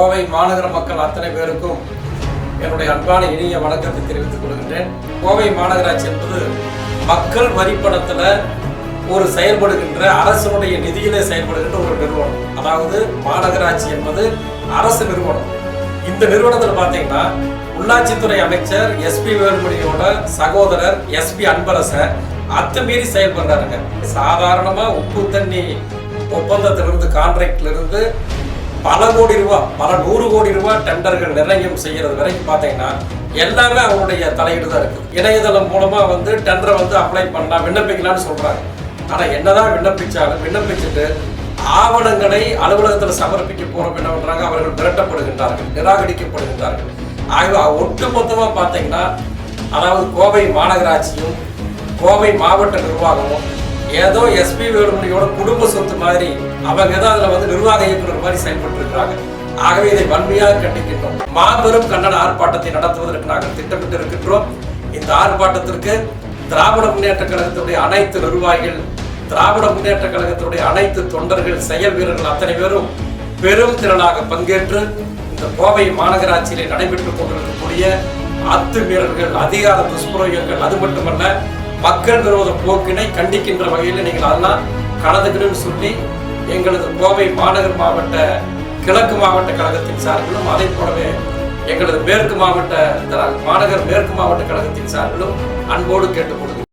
கோவை மாநகர மக்கள் அத்தனை பேருக்கும் என்னுடைய அன்பான இனிய வணக்கத்தை தெரிவித்துக் கொள்கின்றேன். கோவை மாநகராட்சி என்பது மக்கள் வரிப்பணத்தில் ஒரு செயல்படுகின்ற அரசனுடைய நிதியிலே செயல்படுகின்ற ஒரு நிறுவனம். அதாவது மாநகராட்சி என்பது அரசு நிறுவனம். இந்த நிறுவனத்தில் பார்த்தீங்கன்னா உள்ளாட்சித்துறை அமைச்சர் எஸ்பி வேலுமணியோட சகோதரர் எஸ்பி அன்பரசர் அத்துமீறி செயல்படுறாருங்க. சாதாரணமாக உப்பு தண்ணி ஒப்பந்தத்திலிருந்து கான்ட்ராக்ட்லேருந்து பல கோடி ரூபாய் பல நூறு கோடி ரூபாய் டெண்டர்கள் நிர்ணயம் செய்யறது வரைக்கும் பார்த்தீங்கன்னா எல்லாமே அவங்களுடைய தலையீடு தான் இருக்குது. இணையதளம் மூலமாக வந்து டெண்டரை வந்து அப்ளை பண்ணலாம் விண்ணப்பிக்கலாம்னு சொல்கிறாங்க ஆனால் என்னதான் விண்ணப்பிச்சாலும் விண்ணப்பிச்சுட்டு ஆவணங்களை அலுவலகத்தில் சமர்ப்பிக்க போறோம் என்ன பண்ணுறாங்க அவர்கள் மிரட்டப்படுகின்றார்கள் நிராகரிக்கப்படுகின்றார்கள். ஆகவே ஒட்டுமொத்தமா பார்த்தீங்கன்னா அதாவது கோவை மாநகராட்சியும் கோவை மாவட்ட நிர்வாகமும் ஏதோ எஸ்பி வேலுமணியோட குடும்ப சொத்து மாதிரி அவங்க ஏதோ அதுல வந்து நிர்வாக இயக்குனர் மாதிரி செயல்பட்டு இருக்கிறாங்க ஆகவே இதை வன்மையாக கண்டிக்கின்றோம். மாபெரும் கண்டன ஆர்ப்பாட்டத்தை நடத்துவதற்கு நாங்கள் திட்டமிட்டு இருக்கின்றோம் இந்த ஆர்ப்பாட்டத்திற்கு திராவிட முன்னேற்ற கழகத்துடைய அனைத்து நிர்வாகிகள் திராவிட முன்னேற்ற கழகத்தினுடைய அனைத்து தொண்டர்கள் செயல் வீரர்கள் அத்தனை பேரும் பெரும் திரளாக பங்கேற்று இந்த கோவை மாநகராட்சியிலே நடைபெற்றுக் கொண்டிருக்கக்கூடிய அத்துமீறல்கள் அதிகார துஷ்பிரயோகங்கள் அது மட்டுமல்ல மக்கள் விரோத போக்கினை கண்டிக்கின்ற வகையில் நீங்கள் அதெல்லாம் கலந்துக்கணும்னு சொல்லி எங்களது கோவை மாநகர் மாவட்ட கிழக்கு மாவட்ட கழகத்தின் சார்பிலும் அதை போலவே எங்களது மேற்கு மாவட்ட மாநகர் மேற்கு மாவட்ட கழகத்தின் சார்பிலும் அன்போடு கேட்டுக்கொள்கிறேன்.